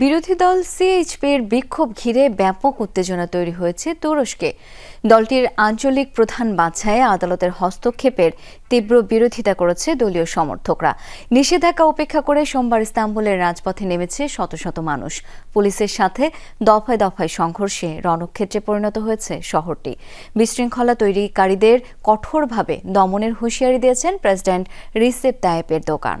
বিরোধী দল সিএইচপির বিক্ষোভ ঘিরে ব্যাপক উত্তেজনা তৈরি হয়েছে তুরস্কে। দলটির আঞ্চলিক প্রধান বাছাইয়ে আদালতের হস্তক্ষেপের তীব্র বিরোধিতা করেছে দলীয় সমর্থকরা। নিষেধাজ্ঞা উপেক্ষা করে সোমবার ইস্তাম্বুলের রাজপথে নেমেছে শত শত মানুষ। পুলিশের সাথে দফায় দফায় সংঘর্ষে রণক্ষেত্রে পরিণত হয়েছে শহরটি। বিশৃঙ্খলা তৈরিকারীদের কঠোরভাবে দমনের হুঁশিয়ারি দিয়েছেন প্রেসিডেন্ট রিসেপ তায়েপের দোকান।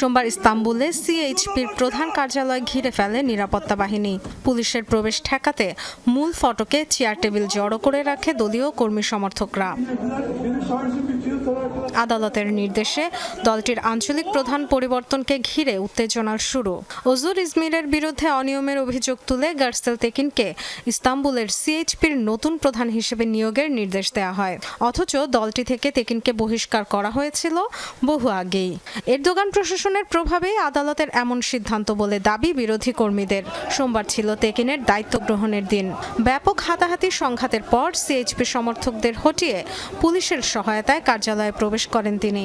সোমবার ইস্তাম্বুলে সিএইচপির প্রধান কার্যালয় ঘিরে ফেলে নিরাপত্তা বাহিনী। পুলিশের প্রবেশ ঠেকাতে মূল ফটকে চেয়ার টেবিল জড়ো করে রাখে দলীয় কর্মী সমর্থকরা। আদালতের নির্দেশে দলটির আঞ্চলিক প্রধান পরিবর্তনকে ঘিরে উত্তেজনার শুরু। ওজুর ইজমিরের বিরুদ্ধে অনিয়মের অভিযোগ তুলে গার্সেল তেকিনকে ইস্তাম্বুলের সিএইচপির নতুন প্রধান হিসেবে নিয়োগের নির্দেশ দেওয়া হয়। অথচ দলটি থেকে তেকিনকে বহিষ্কার করা হয়েছিল বহু আগেই। এরদোগান প্রশাসনের প্রভাবে আদালতের এমন সিদ্ধান্ত বলে দাবি বিরোধী কর্মীদের। সোমবার ছিল তেকিনের দায়িত্ব গ্রহণের দিন। ব্যাপক হাতাহাতি সংঘাতের পর সিএইচপি সমর্থকদের হটিয়ে পুলিশের সহায়তায় কার্যালয়ে প্রবেশ করেন তিনি।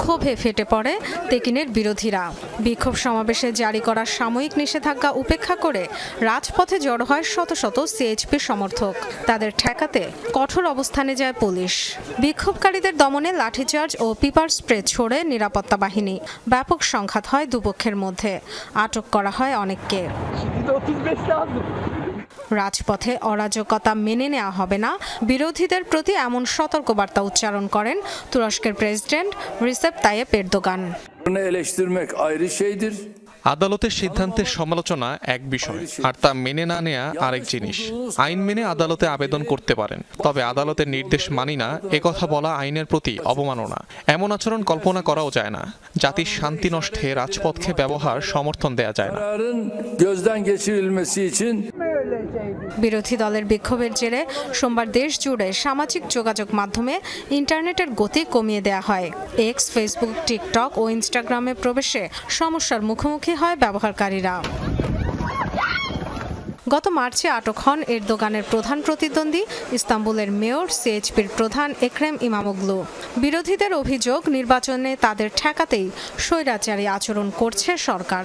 ক্ষোভে ফেটে পড়ে তেকিনের বিরোধীরা। বিক্ষোভ সমাবেশে জারি করা সাময়িক নিষেধাজ্ঞা উপেক্ষা করে রাজপথে জড়ো হয় শত শত সিএইচপি সমর্থক। তাদের ঠেকাতে কঠোর অবস্থানে যায় পুলিশ। বিক্ষোভকারীদের দমনে লাঠিচার্জ ও পিপার স্প্রে ছোড়ে নিরাপত্তা বাহিনী। ব্যাপক সংঘাত হয় দুপক্ষের মধ্যে। আটক করা হয় অনেককে। রাজপথে অরাজকতা মেনে নেওয়া হবে না। বিরোধীদের প্রতি এমন সতর্কবার্তা উচ্চারণ করেন তুরস্কের president Recep Tayyip Erdogan. şeydir. আদালতের সিদ্ধান্তের সমালোচনা এক বিষয় আর তা মেনে না নেয়া আরেক জিনিস। আইন মেনে আদালতে আবেদন করতে পারেন তবে আদালতের নির্দেশ মানি না একথা বলা আইনের প্রতি অবমাননা এমন আচরণ কল্পনা করাও যায় না জাতির শান্তি নষ্টে রাজপথকে ব্যবহার সমর্থন দেয়া যায় না। বিরোধী দলের বিক্ষোভের জেরে সোমবার দেশ জুড়ে সামাজিক যোগাযোগ মাধ্যমে ইন্টারনেটের গতি কমিয়ে দেয়া হয়। এক্স ফেসবুক টিকটক ও ইনস্টাগ্রামে প্রবেশে সমস্যার মুখোমুখি হয় ব্যবহারকারীরা। গত মার্চে আটক হন এরদোগানের প্রধান প্রতিদ্বন্দ্বী, ইস্তাম্বুলের মেয়র, সিএইচপির প্রধান একরেম ইমামোগলু। বিরোধীদের অভিযোগ, নির্বাচনে তাদের ঠেকাতেই স্বৈরাচারী আচরণ করছে সরকার।